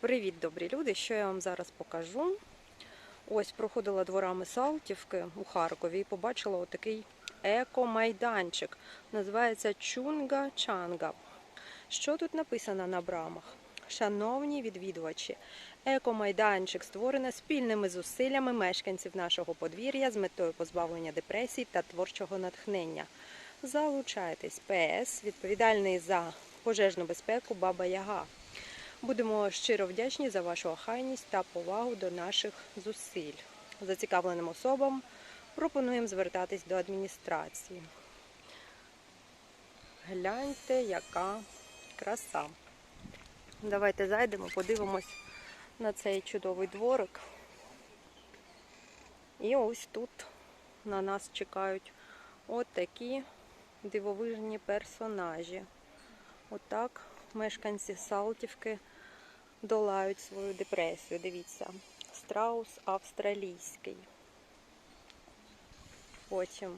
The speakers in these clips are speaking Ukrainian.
Привіт, добрі люди! Що я вам зараз покажу? Ось проходила дворами Салтівки у Харкові і побачила отакий еко-майданчик. Називається Чунга Чанга. Що тут написано на брамах? Шановні відвідувачі, еко-майданчик створений спільними зусиллями мешканців нашого подвір'я з метою позбавлення депресій та творчого натхнення. Залучайтесь, ПС, відповідальний за пожежну безпеку Баба Яга. Будемо щиро вдячні за вашу охайність та повагу до наших зусиль. Зацікавленим особам пропонуємо звертатись до адміністрації. Гляньте, яка краса. Давайте зайдемо, подивимось на цей чудовий дворик. І ось тут на нас чекають от такі дивовижні персонажі. Отак мешканці Салтівки долають свою депресію. Дивіться, страус австралійський. Потім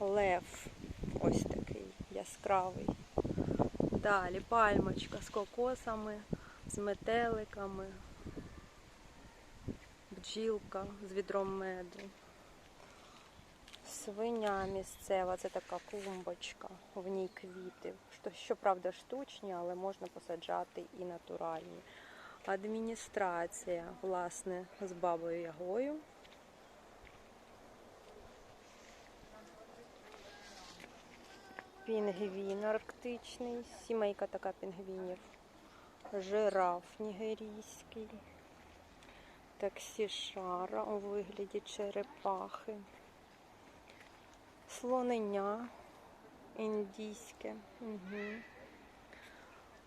лев ось такий яскравий. Далі пальмочка з кокосами, з метеликами, бджілка з відром меду. Свиня місцева, це така клумбочка, в ній квіти. Що, щоправда, штучні, але можна посаджати і натуральні. Адміністрація, власне, з бабою Ягою. Пінгвін арктичний, сімейка така пінгвінів. Жираф нігерійський. Таксішара у вигляді черепахи слонення індійське. Угу.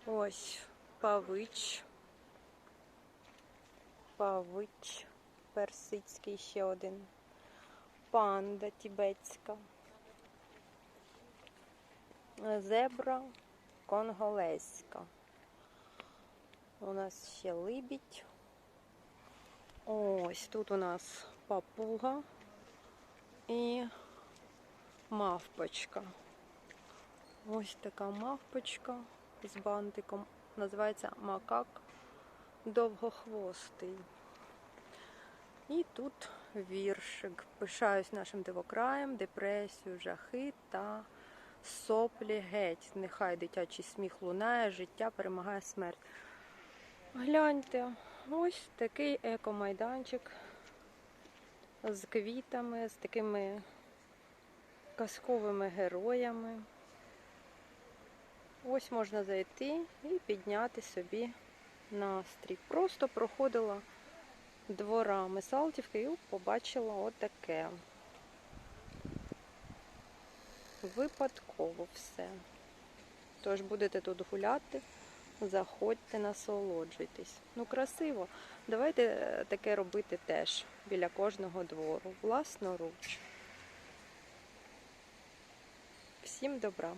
Ось павич. Павич персидський ще один. Панда тібетська. Зебра конголезька. У нас ще либідь. Ось тут у нас папуга і мавпочка. Ось така мавпочка з бантиком. Називається макак довгохвостий. І тут віршик. Пишаюсь нашим дивокраєм, депресію, жахи та соплі геть. Нехай дитячий сміх лунає, життя перемагає смерть. Гляньте, ось такий екомайданчик з квітами, з такими казковими героями. Ось можна зайти і підняти собі настрій. Просто проходила дворами Салтівки і побачила отаке. Випадково все. Тож будете тут гуляти, заходьте, насолоджуйтесь. Ну, красиво. Давайте е, таке робити теж біля кожного двору, власноруч. Всім добра!